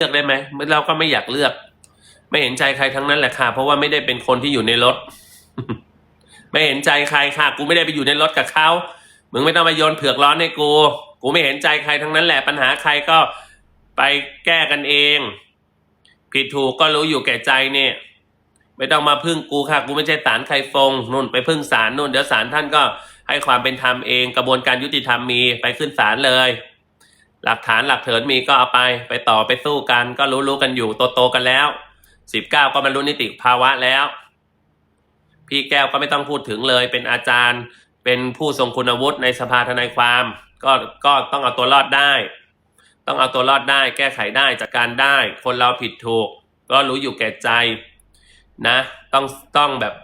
เลือกได้ไหมเราก็ไม่อยากเลือก ไม่เห็นใจใครทั้งนั้นแหละค่ะ เพราะว่าไม่ได้เป็นคนที่อยู่ในรถ ไม่เห็นใจใครค่ะ กูไม่ได้ไปอยู่ในรถกับเขามึงไม่ต้องมาโยนเผือกร้อนให้กู กูไม่เห็นใจใครทั้งนั้นแหละ ปัญหาใครก็ไปแก้กันเอง ผิดถูกก็รู้อยู่แก่ใจเนี่ย ไม่ต้องมาพึ่งกูค่ะ กูไม่ใช่ศาลใครฟงนู่นไปพึ่งศาลนู่นเดี๋ยวศาลท่านก็ให้ความเป็นธรรมเอง กระบวนการยุติธรรมมีไปขึ้นศาลเลย หลักฐานหลักเถินมีก็เอาไป ไปต่อไปสู้กัน ก็รู้รู้กันอยู่โตโตกันแล้วสิบเก้าก็บรรลุนิติภาวะแล้ว พี่แก้วก็ไม่ต้องพูดถึงเลย เป็นอาจารย์เป็นผู้ทรงคุณวุฒิในสภาทนายความ ก็ก็ต้องเอาตัวรอดได้ ต้องเอาตัวรอดได้ แก้ไขได้จัดการได้ คนเราผิดถูก ก็รู้อยู่แก่ใจนะ ต้องต้องแบบ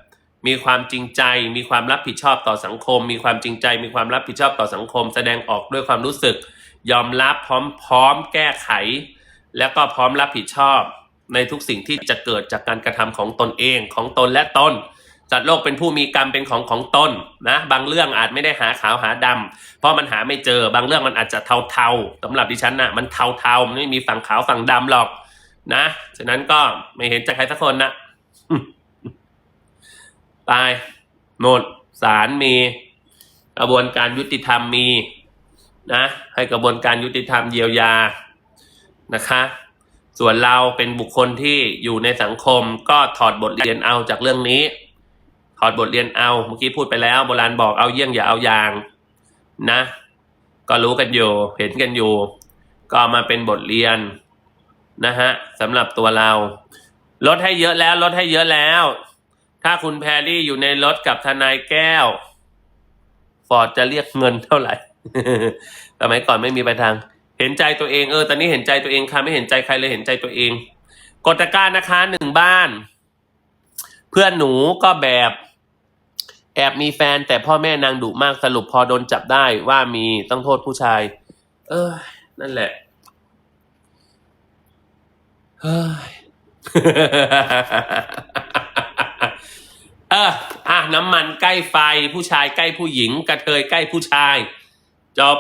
มีความจริงใจ มีความรับผิดชอบต่อสังคม มีความจริงใจ มีความรับผิดชอบต่อสังคม แสดงออกด้วยความรู้สึก ยอมรับพร้อมพร้อมแก้ไข แล้วก็พร้อมรับผิดชอบ ในทุกสิ่งที่จะเกิดจากการกระทำของตนเองของตนและตนสัตว์โลกเป็นผู้มีกรรมเป็นของของตนนะบางเรื่องอาจไม่ได้หาขาวหาดำเพราะมันหาไม่เจอบางเรื่องมันอาจจะเทาๆสำหรับดิฉันนะมันเทาๆมันไม่มีฝั่งขาวฝั่งดำหรอก นะฉะนั้นก็ไม่เห็นใจใครสักคนนะตายโน่นศาลมี กระบวนการยุติธรรมมี นะให้กระบวนการยุติธรรมเยียวยานะคะ ส่วนเราเป็นบุคคลที่อยู่ในสังคมก็ถอดบทเรียนเอาจากเรื่องนี้ ถอดบทเรียนเอาเมื่อกี้พูดไปแล้ว โบราณบอกเอาเยี่ยงอย่าเอาอย่างนะ ก็รู้กันอยู่เห็นกันอยู่ ก็มาเป็นบทเรียนนะฮะสำหรับตัวเรา ลดให้เยอะแล้วลดให้เยอะแล้ว ถ้าคุณแพรรี่อยู่ในรถกับทนายแก้ว ฟอร์ดจะเรียกเงินเท่าไหร่ สมัยก่อนไม่มีไปทาง เห็นใจตัวเองเออตอนนี้เห็นใจตัวเองค่ะไม่เห็นใจใครเลยเห็นใจตัวเอง กดตะกร้านะคะหนึ่งบ้าน เพื่อนหนูก็แบบ แอบมีแฟนแต่พ่อแม่นางดุมากสรุปพอโดนจับได้ว่ามีต้องโทษผู้ชาย เออ นั่นแหละเฮ้ยเอออะน้ำมันใกล้ไฟผู้ชายใกล้ผู้หญิง กระเทยใกล้ผู้ชาย จบ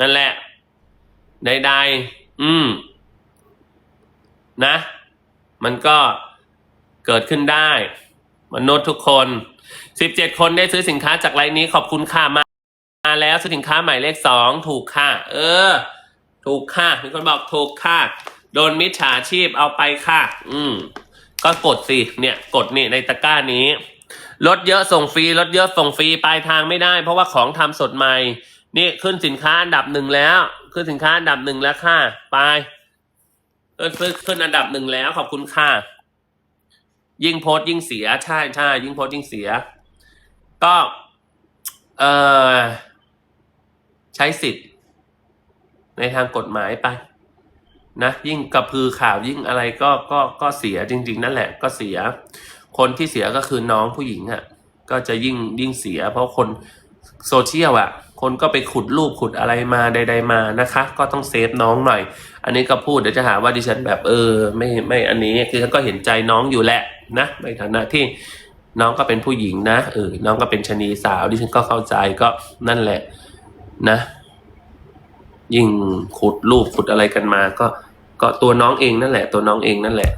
นั่นแหละใดๆอืม นะ มันก็เกิดขึ้นได้ มนุษย์ทุกคนสิบเจ็ดคนได้ซื้อสินค้าจากไลน์นี้ขอบคุณค่ะมามาแล้วซื้อสินค้าหมายเลขสองถูกค่ะ เออ ถูกค่ะมีคนบอกถูกค่ะ โดนมิจฉาชีพเอาไปค่ะ อืม ก็กดสิเนี่ย กดนี่ในตะกร้านี้ลดเยอะส่งฟรีลดเยอะส่งฟรีปลายทางไม่ได้ เพราะว่าของทำสดใหม่ นี่ขึ้นสินค้าอันดับหนึ่งแล้ว ขึ้นสินค้าอันดับหนึ่งแล้วค่ะ ไปขึ้นขึ้นอันดับหนึ่งแล้ว ขอบคุณค่ะ ยิ่งโพสยิ่งเสีย ใช่ใช่ยิ่งโพสยิ่งเสีย ก็ เออใช้สิทธิ์ ในทางกฎหมายไป นะยิ่งกระพือข่าวยิ่งอะไรก็ก็ก็เสียจริง ๆ นั่นแหละก็เสีย คนที่เสียก็คือน้องผู้หญิงอะ่ะ ก็จะยิ่งยิ่งเสีย เพราะคนโซเชียลอะ คนก็ไปขุดรูปขุดอะไรมาใด ๆมานะคะ ก็ต้องเซฟน้องหน่อย อันนี้ก็พูดเดี๋ยวจะหาว่าดิฉันแบบเออ ไม่ไม่อันนี้คือฉันก็เห็นใจน้องอยู่แหละนะในฐานะที่น้องก็เป็นผู้หญิงนะเออน้องก็เป็นชะนีสาวดิฉันก็เข้าใจก็นั่นแหละนะ ยิ่งขุดรูปขุดอะไรกันมา ก็ก็ตัวน้องเองนั่นแหละ ตัวน้องเองนั่นแหละ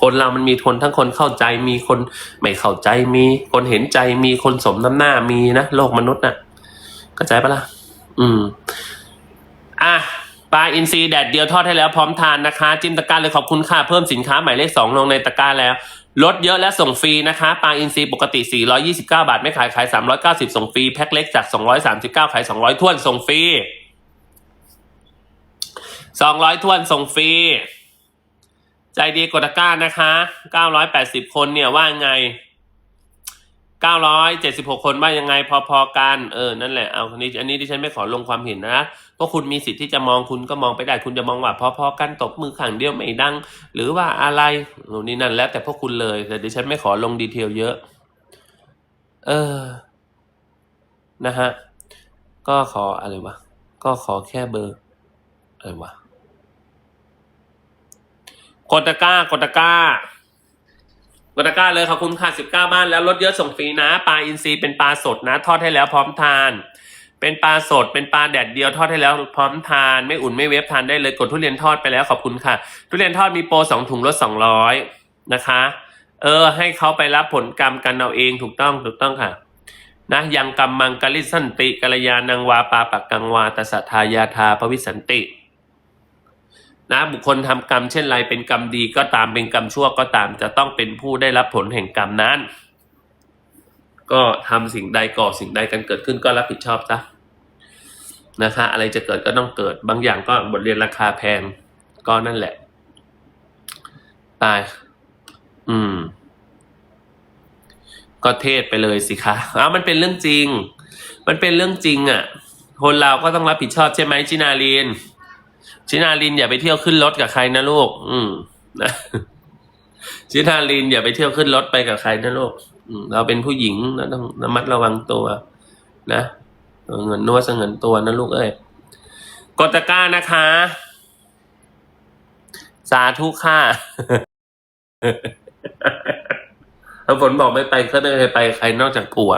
คนเรามันมีทนทั้งคนเข้าใจมีคนไม่เข้าใจมีคนเห็นใจมีคนสมน้ำหน้ามีนะโลกมนุษย์น่ะ เข้าใจปะล่ะ อืม อะปลาอินทรีแดดเดียวทอดให้แล้วพร้อมทานนะคะ จิ้มตะกร้าเลยขอบคุณค่ะ เพิ่มสินค้าหมายเลขสองลงในตะกร้าแล้ว ลดเยอะและส่งฟรีนะคะ ปลาอินทรีปกติ 429 บาท ไม่ขายขาย 390 ส่งฟรี แพ็คเล็กจาก 239 ขาย 200ท้วนส่งฟรี 200ท้วนส่งฟรี ใจดีกดตะกร้านะคะ 980 คนเนี่ยว่าไง 976 คนว่ายังไงพอๆกันเออนั่นแหละเอาอันนี้อันนี้ดิฉันไม่ขอลงความเห็นนะเพราะคุณมีสิทธิ์ที่จะมองคุณก็มองไปได้คุณจะมองว่าพอๆกันตบมือข้างเดียวไม่ดัง หรือว่าอะไรโน่นนี่นั่นแล้วแต่พวกคุณเลย แต่ดิฉันไม่ขอลงดีเทลเยอะ เออ นะฮะก็ขออะไรวะก็ขอแค่เบอร์อะไรวะกดตะก้ากดตะก้า กดตะกร้าเลยขอบคุณค่ะ19 บ้านแล้วลดเยอะส่งฟรีนะ ปลาอินทรีเป็นปลาสดนะ ทอดให้แล้วพร้อมทาน เป็นปลาสด เป็นปลาแดดเดียวทอดให้แล้วพร้อมทาน ไม่อุ่นไม่เวฟทานได้เลยกดทุเรียนทอดไปแล้วขอบคุณค่ะ ทุเรียนทอดมีโปรสองถุงลดสองร้อยนะคะ เออ ให้เขาไปรับผลกรรมกันเอาเองถูกต้องถูกต้องค่ะนะยังกรรมมังกลิสันติกัลยาณังวาปาปักกังวาตสสทธายาทาภวิสันติ นะบุคคลทำกรรมเช่นไรเป็นกรรมดีก็ตามเป็นกรรมชั่วก็ตาม จะต้องเป็นผู้ได้รับผลแห่งกรรมนั้น ก็ทำสิ่งใดก่อสิ่งใดกันเกิดขึ้นก็รับผิดชอบซะนะคะอะไรจะเกิดก็ต้องเกิดบางอย่างก็บทเรียนราคาแพงก็นั่นแหละ ตาย อืม ก็เทศไปเลยสิคะอ้าวมันเป็นเรื่องจริง มันเป็นเรื่องจริงอะ่ะ คนเราก็ต้องรับผิดชอบใช่ไหมชินาลีน ชินาลินอย่าไปเที่ยวขึ้นรถกับใครนะลูก อืมนะชินาลินอย่าไปเที่ยวขึ้นรถไปกับใครนะลูกอืมเราเป็นผู้หญิงเราต้องระมัดระวังตัว นะเงินนัวเสงินตัวนะลูกเอ้ยกดตะกร้านะคะ สาธุค่ะน้ำฝนบอกไม่ไปก็ไม่เคยไปใครนอกจากผัว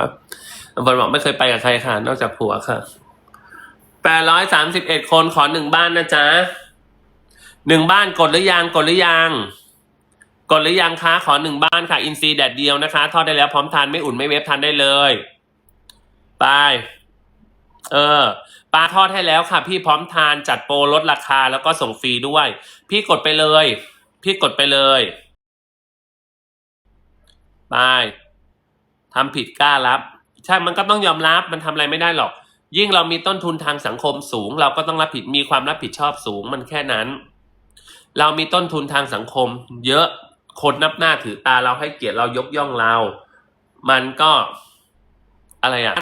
น้ำฝนบอกไม่เคยไปกับใครค่ะ นอกจากผัวค่ะ แปดร้อยสามสิบเอ็ดคนขอหนึ่งบ้านนะจ๊ะหนึ่งบ้านกดหรือยังกดหรือยังกดหรือยังคะขอหนึ่งบ้านค่ะ อินซีแดดเดียวนะคะ ทอดได้แล้วพร้อมทานไม่อุ่นไม่เวฟทานได้เลยไปเออปลาทอดให้แล้วค่ะ พี่พร้อมทานจัดโปรลดราคาแล้วก็ส่งฟรีด้วย พี่กดไปเลย พี่กดไปเลยไปทำผิดกล้ารับ ใช่มันก็ต้องยอมรับมันทำอะไรไม่ได้หรอก ยิ่งเรามีต้นทุนทางสังคมสูง เราก็ต้องรับผิดมีความรับผิดชอบสูงมันแค่นั้น เรามีต้นทุนทางสังคม เยอะคนนับหน้าถือตาเราให้เกียรติเรายกย่องเรา มันก็อะไรอะ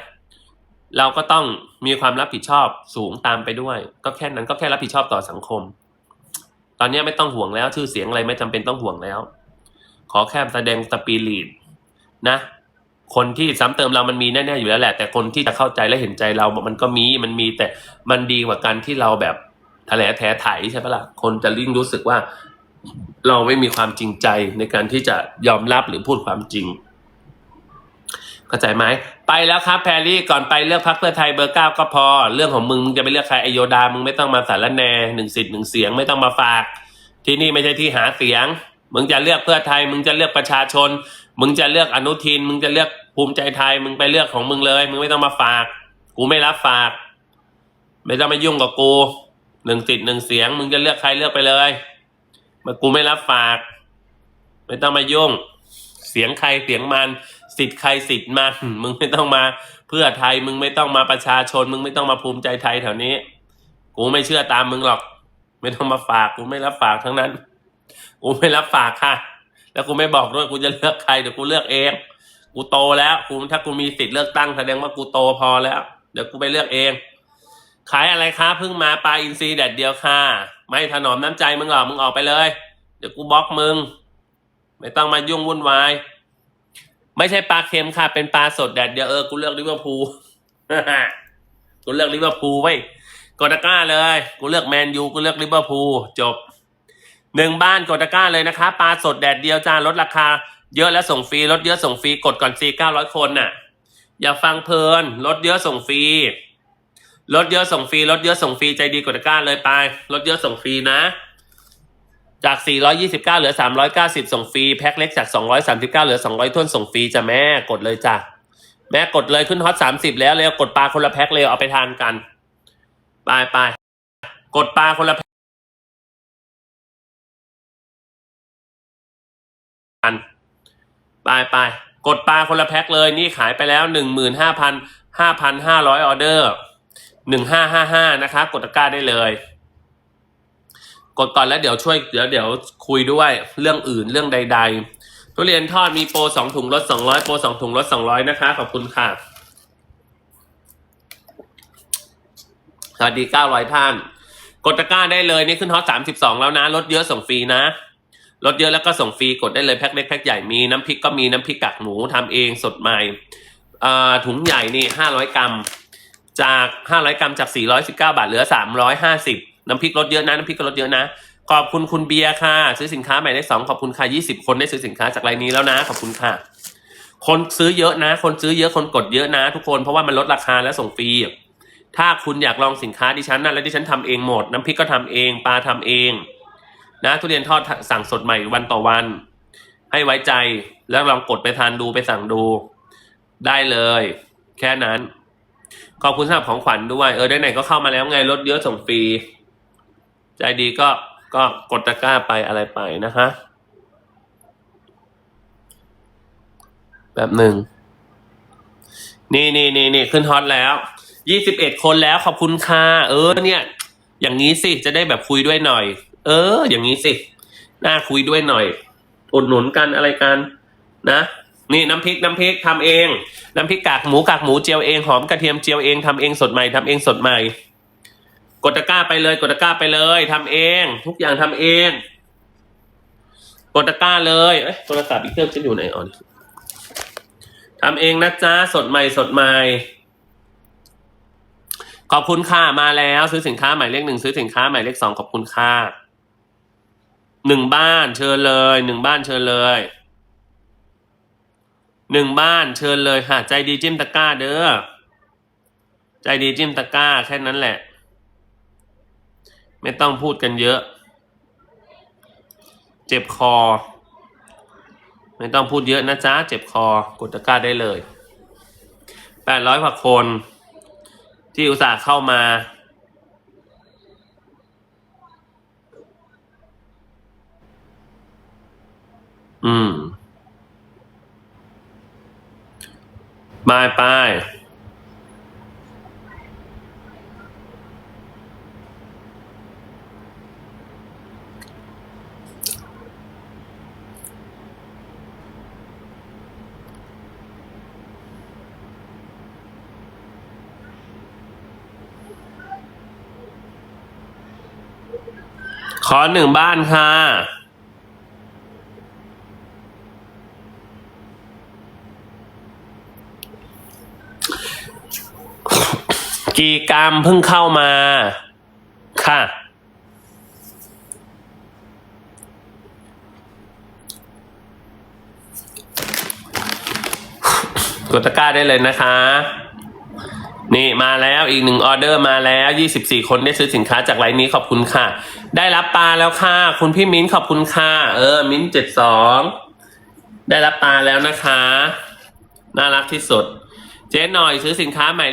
เราก็ต้องมีความรับผิดชอบสูงตามไปด้วย ก็แค่นั้นก็แค่รับผิดชอบต่อสังคม ตอนนี้ไม่ต้องห่วงแล้วชื่อเสียงอะไรไม่จำเป็นต้องห่วงแล้ว ขอแค่แสดงสปิริตนะ คนที่ซ้ำเติมเรามันมีแน่ๆอยู่แล้วแหละ แต่คนที่จะเข้าใจและเห็นใจเรา มันก็มีมันมีแต่มันดีกว่าการที่เราแบบทะเลแท้ไถใช่ปะล่ะคนจะยิ่งรู้สึกว่า เราไม่มีความจริงใจในการที่จะยอมรับหรือพูดความจริงเข้าใจไหมไปแล้วครับแพรรี่ก่อนไปเลือกพักเพื่อไทยเบอร์เก้าก็พอ เรื่องของมึงมึงจะไปเลือกใครไอโยดามึงไม่ต้องมาสารแนหนึ่งสิทธิ์หนึ่งเสียงไม่ต้องมาฝาก ที่นี่ไม่ใช่ที่หาเสียง มึงจะเลือกเพื่อไทย มึงจะเลือกประชาชน มึงจะเลือกอนุทิน มึงจะเลือกภูมิใจไทย มึงไปเลือกของมึงเลย มึงไม่ต้องมาฝาก กูไม่รับฝาก ไม่ต้องมายุ่งกับกูหนึ่งสิทธิ์หนึ่งเสียง มึงจะเลือกใครเลือกไปเลยมากูไม่รับฝาก ไม่ต้องมายุ่ง เสียงใครเสียงมัน สิทธิ์ใครสิทธิ์มันมึงไม่ต้องมาเพื่อไทย มึงไม่ต้องมาประชาชน มึงไม่ต้องมาภูมิใจไทยแถวนี้ กูไม่เชื่อตามมึงหรอก ไม่ต้องมาฝาก กูไม่รับฝากทั้งนั้น กูไม่รับฝากค่ะ แล้วกูไม่บอกด้วยกูจะเลือกใครเดี๋ยวกูเลือกเอง กูโตแล้วกูถ้ากูมีสิทธิ์เลือกตั้งแสดงว่ากูโตพอแล้ว เดี๋ยวกูไปเลือกเอง ขายอะไรคะเพิ่งมาปลาอินทรีแดดเดียวค่ะ ไม่ถนอมน้ำใจมึงหรอกมึงออกไปเลย เดี๋ยวกูบล็อกมึง ไม่ต้องมายุ่งวุ่นวาย ไม่ใช่ปลาเค็มค่ะ เป็นปลาสดแดดเดียวเออกูเลือกลิเวอร์พูลกูเลือกลิเวอร์พูลไว้กดตะกร้าเลย กูเลือกแมนยูกูเลือกลิเวอร์พูลจบ หนึ่งบ้านกดตะกร้าเลยนะคะปลาสดแดดเดียวจ้าลดราคา เยอะแล้วส่งฟรีลดเยอะส่งฟรีกดก่อนฟรีเก้าร้อยคนน่ะ อย่าฟังเพลินลดเยอะส่งฟรีลดเยอะส่งฟรีลดเยอะส่งฟรีใจดีกดตะกร้าเลยไปลดเยอะส่งฟรีนะ จาก 429 เหลือ 390 ส่งฟรีแพ็คเล็กจาก 239 เหลือ 200ท้วนส่งฟรีจ้ะแม่กดเลยจ้ะแม่กดเลยขึ้นฮอต30 แล้วเลยกดปลาคนละแพ็คเลยเอาไปทานกันไปไปกดปลาคนละ พันไปไปกดปลาคนละแพ็คเลยนี่ขายไปแล้ว15,000 5,500ออเดอร์1555นะคะกดตะกร้าได้เลย กดก่อนแล้วเดี๋ยวช่วยเดี๋ยวเดี๋ยวคุยด้วยเรื่องอื่นเรื่องใด ๆ ทุเรียนทอดมีโปรสองถุงลดสองร้อยโปรสองถุงลดสองร้อยนะคะ ขอบคุณค่ะ สวัสดีเก้าร้อยท่าน กดตะกร้าได้เลยนี่ขึ้นฮอตสามสิบสองแล้วนะลดเยอะส่งฟรีนะ ลดเยอะแล้วก็ส่งฟรีกดได้เลยแพ็คเล็กแพ็คใหญ่มีน้ำพริกก็มีน้ำพริกกากหมูทำเองสดใหม่ถุงใหญ่นี่ห้าร้อยกรัม จากห้าร้อยกรัมจากสี่ร้อยสิบเก้าบาทเหลือสามร้อยห้าสิบน้ำพริกลดเยอะนะ น้ำพริกก็ลดเยอะนะ ขอบคุณคุณเบียร์ค่ะ ซื้อสินค้าใหม่ได้สองขอบคุณค่ะยี่สิบคนได้ซื้อสินค้าจากรายนี้แล้วนะ ขอบคุณค่ะ คนซื้อเยอะนะ คนซื้อเยอะคนกดเยอะนะ ทุกคนเพราะว่ามันลดราคาและส่งฟรีถ้าคุณอยากลองสินค้าดิฉันนะแล้วดิฉันทำเองหมด น้ำพริกก็ทำเองปลาทำเอง นะทุเรียนทอดสั่งสดใหม่วันต่อวัน ให้ไว้ใจแล้วลองกดไปทานดูไปสั่งดู ได้เลย แค่นั้น ขอบคุณสำหรับของขวัญด้วยเออได้ไหนก็เข้ามาแล้วไงลดเยอะส่งฟรี ใจดีก็ก็กดตะกร้าไปอะไรไปนะคะแบบหนึ่งนี่นี่นี่นี่ขึ้นฮอตแล้วยี่สิบเอ็ดคนแล้วขอบคุณค่ะเออเนี่ย อย่างนี้สิจะได้แบบคุยด้วยหน่อย เออ อย่างนี้สิน่าคุยด้วยหน่อยอุดหนุนกันอะไรกัน นะ นี่น้ำพริกน้ำพริกทำเอง น้ำพริกกากหมูกากหมูเจียวเองหอมกระเทียมเจียวเองทำเองสดใหม่ทำเองสดใหม่ กดตะกร้าไปเลยกดตะกร้าไปเลยทำเอง ทุกอย่างทำเอง กดตะกร้าเลยเอ้ยโทรศัพท์อีกเครื่องฉันอยู่ไหนอ่อนทำเองนะจ๊ะสดใหม่สดใหม่ขอบคุณค่ะมาแล้ว ซื้อสินค้าหมายเลขหนึ่งซื้อสินค้าหมายเลขสองขอบคุณค่ะ หนึ่งบ้านเชิญเลยหนึ่งบ้านเชิญเลยหนึ่งบ้านเชิญเลยค่ะใจดีจิ้มตะกร้าเด้อใจดีจิ้มตะกร้าแค่นั้นแหละ ไม่ต้องพูดกันเยอะ เจ็บคอ ไม่ต้องพูดเยอะนะจ๊ะเจ็บคอกดตะกร้าได้เลยแปดร้อยกว่าคน ที่อุตส่าห์เข้ามา อืมบาไปขอหนึ่งบ้านค่ะ กี่กรัมเพิ่งเข้ามา ค่ะ กดตะกร้าได้เลยนะคะ นี่มาแล้วอีกหนึ่งออเดอร์มาแล้ว 24 คนได้ซื้อสินค้าจากไลน์นี้ขอบคุณค่ะ ได้รับปลาแล้วค่ะ คุณพี่มิ้นขอบคุณค่ะ เออ มิ้นเจ็ดสองได้รับปลาแล้วนะคะ น่ารักที่สุด เจ๊หน่อยซื้อสินค้าใหม่